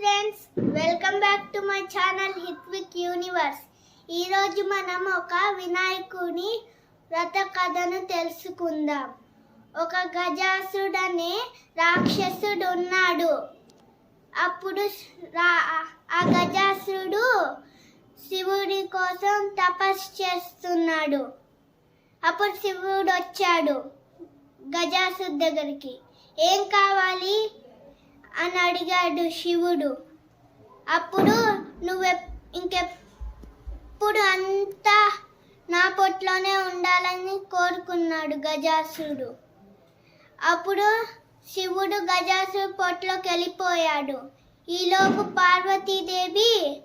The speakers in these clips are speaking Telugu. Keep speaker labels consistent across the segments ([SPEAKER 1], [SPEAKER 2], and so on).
[SPEAKER 1] Friends welcome back to my channel Hithvik Universe ఈరోజు మనం ఒక వినాయకుని వ్రత కథను తెలుసుకుందాం. ఒక గజాసుడు అనే రాక్షసుడు ఉన్నాడు అప్పుడు ఆ గజాసుడు శివుడి కోసం తపస్సు చేస్తున్నాడు. అప్పుడు శివుడు వచ్చాడు గజాసుడు దగ్గరికి. ఏం కావాలి? అని అడిగాడు శివుడు. అప్పుడు నువ్వె ఇంకెప్పుడు అంతా నా పొట్లోనే ఉండాలని కోరుకున్నాడు గజాసుడు అప్పుడు శివుడు గజాసుడు పొట్లోకి వెళ్ళిపోయాడు ఈలోపు పార్వతీదేవి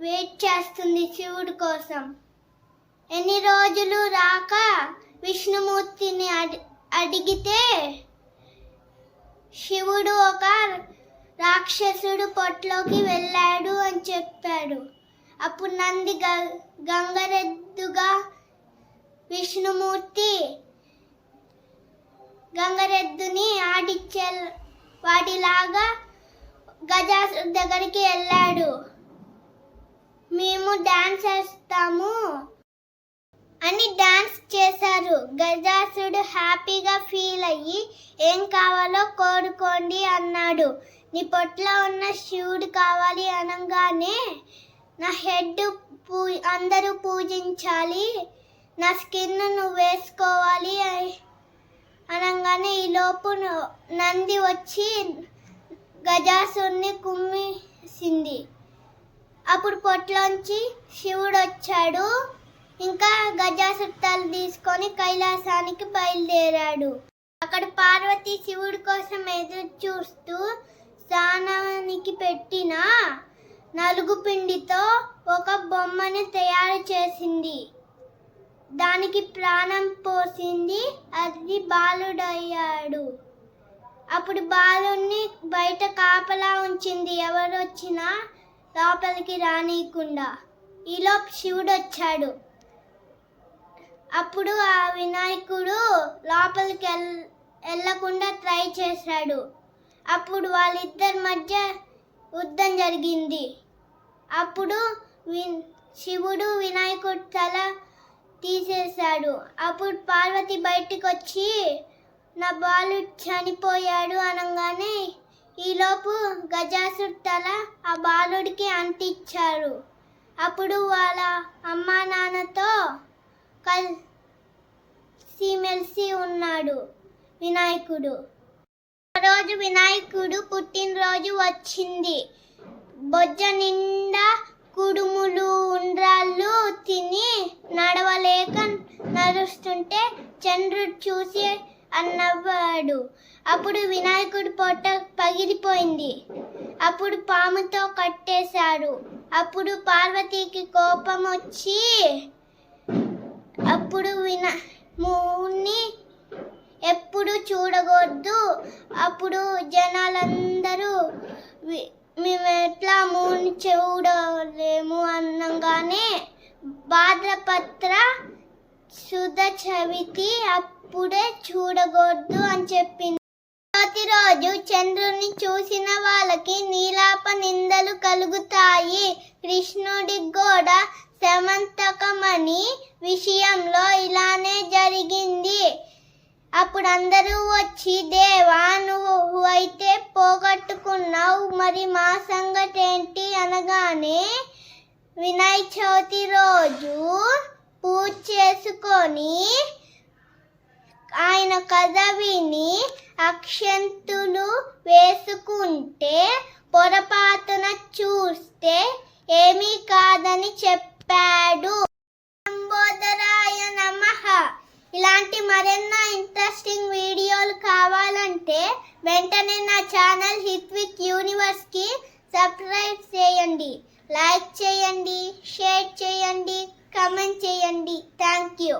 [SPEAKER 1] వెయిట్ చేస్తుంది శివుడి కోసం. ఎన్ని రోజులు రాక విష్ణుమూర్తిని అడి అడిగితే శివుడు ఒక రాక్షసుడు పొట్లోకి వెళ్ళాడు అని చెప్పాడు. అప్పుడు నంది గ- గంగరెద్దుగా విష్ణుమూర్తి గంగరెద్దుని ఆడిచ్చే వాటిలాగా గజాసుడు దగ్గరికి వెళ్ళాడు. మేము డాన్స్ చేస్తాము అని డాన్స్ చేశారు. గజాసుడు హ్యాపీగా ఫీల్ అయ్యి ఏం కావాలో కోరుకోండి అన్నాడు. నీ పొట్లో ఉన్న శివుడు కావాలి అనగానే నా హెడ్ పూ అందరూ పూజించాలి. నా స్కిన్ నువ్వు వేసుకోవాలి అనగానే ఈలోపు నంది వచ్చి గజాసుడిని కుమ్మిసింది. అప్పుడు పొట్లోంచి శివుడు వచ్చాడు ఇంకా గజాసుడు తీసుకొని కైలాసానికి బయలుదేరాడు. అక్కడ పార్వతి శివుడి కోసం ఎదురు చూస్తూ స్నానానికి పెట్టిన నలుగు పిండితో ఒక బొమ్మని తయారు చేసింది. దానికి ప్రాణం పోసింది అది బాలుడయ్యాడు. అప్పుడు బాలుని బయట కాపలా ఉంచింది ఎవరు వచ్చినా లోపలికి రానియకుండా. ఈలోపు శివుడు వచ్చాడు అప్పుడు ఆ వినాయకుడు లోపలికి వెళ్ వెళ్ళకుండా ట్రై చేశాడు. అప్పుడు వాళ్ళిద్దరి మధ్య యుద్ధం జరిగింది. అప్పుడు వి- శివుడు వినాయకుడు తల తీసేశాడు. అప్పుడు పార్వతి బయటికి వచ్చి నా బాలుడు చనిపోయాడు అనగానే ఈలోపు గజాసుడు తల ఆ బాలుడికి అంటిచ్చారు అప్పుడు వాళ్ళ అమ్మా నాన్నతో కలిసిమెలిసి ఉన్నాడు వినాయకుడు. ఆ రోజు వినాయకుడు పుట్టినరోజు వచ్చింది. బొజ్జ నిండా కుడుములు ఉండ్రాళ్ళు తిని నడవలేక నడుస్తుంటే చంద్రుడు చూసి అన్నవాడు. అప్పుడు వినాయకుడి పొట్ట పగిలిపోయింది. అప్పుడు పాముతో కట్టేశారు. అప్పుడు పార్వతీకి కోపం వచ్చి అప్పుడు విన మూని ఎప్పుడు చూడకూడదు అప్పుడు జనాలందరూ మేము ఎట్లా మూని చూడలేము అనగానే భాద్రపత్ర సుధ చవితి అప్పుడే చూడకూడదు అని చెప్పింది. ప్రతిరోజు చంద్రుని చూసిన వాళ్ళకి నీలాప నిందలు కలుగుతాయి. కృష్ణుడికి కూడా సమంతకమని విషయంలో ఇలానే జరిగింది. అప్పుడు అందరూ వచ్చి దేవా నువ్వు అయితే పోగొట్టుకున్నావు మరి మా సంగతేంటి అనగానే వినాయక చవితి రోజు పూజ చేసుకొని ఆయన కథ విని అక్షంతులు వేసుకుంటే మరెన్నో ఇంట్రెస్టింగ్ వీడియోలు కావాలంటే వెంటనే నా ఛానల్ హిట్ విత్ యూనివర్స్కి సబ్స్క్రైబ్ చేయండి. లైక్ చేయండి షేర్ చేయండి కమెంట్ చేయండి. Thank you